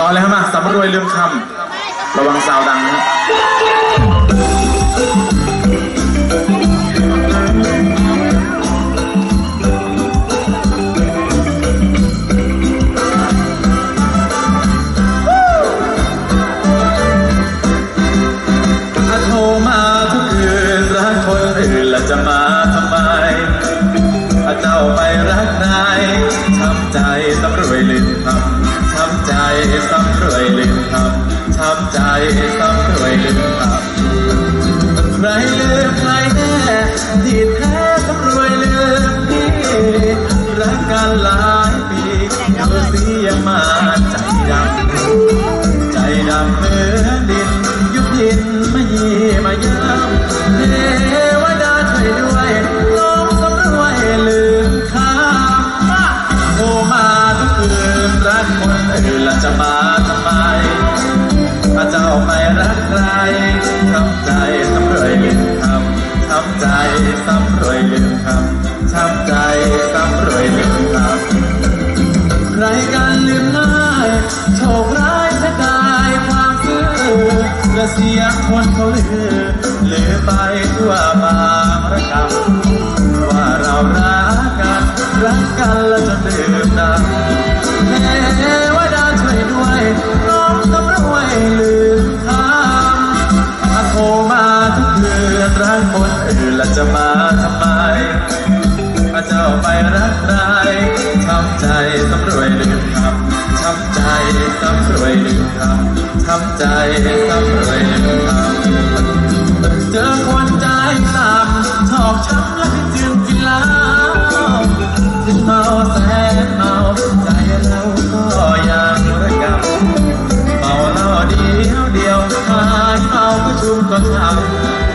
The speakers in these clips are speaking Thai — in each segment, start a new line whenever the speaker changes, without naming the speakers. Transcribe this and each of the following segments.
ต่อเลยครับมาสำรวยลืมคำระวังสาวดังนะำช้ำใจสำรวยลืมคำใครลืมใครแน่ที่แท้สำรวยลืมที่รักกันหลายปีเธอเสียมา ถ้าเจ้าไม่รักใครทำใจสำรวยลืมคำทำใจสำรวยลืมคำทำใจสำรวยลืมคำใครกันลืมง่ายโชคร้ายเสียดายความซื่อและเสียงคนเขาลือลือไปทั่วบางระกำว่าเรารักกันรักกันแล้วจนลืม พระเจ้าไปรักใครช้ำใจสำรวยลืมคำช้ำใจสำรวยลืมคำช้ำใจสำรวยลืมคำเจอคนใจต่ำชอบช้ำและจึงกินเหล้าถึงเมาแสนเมาใจเราก็ยังระกำเมาเล้าเดียวเดียวหายเมาก็ชุมก็ช้ำ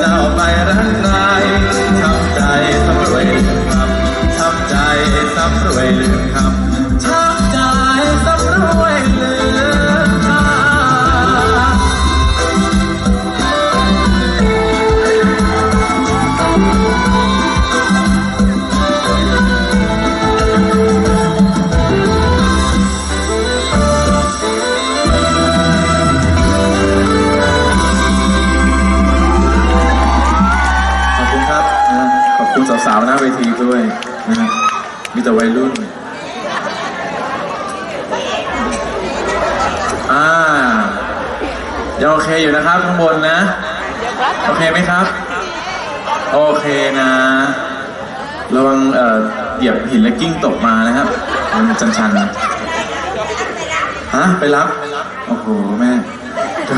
เจ้าไปรักใครทำใจสำรวยลืมคำทำใจสำรวยลืมคำทำใจสำรวยลืม นะขอบคุณสาวๆหน้าเวทีด้วยนะฮะมีแต่วัยรุ่นอ่ายังโอเคอยู่นะครับข้างบนนะ โอเคไหมครับ โอเคนะระวังเอ่อเหยียบหินและกิ้งตกมานะครับ มันชันๆนะฮะไปรับ โอ้โห แม่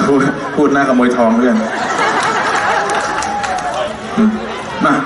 พูดพูดหน้าขโมยทองเพื่อนมา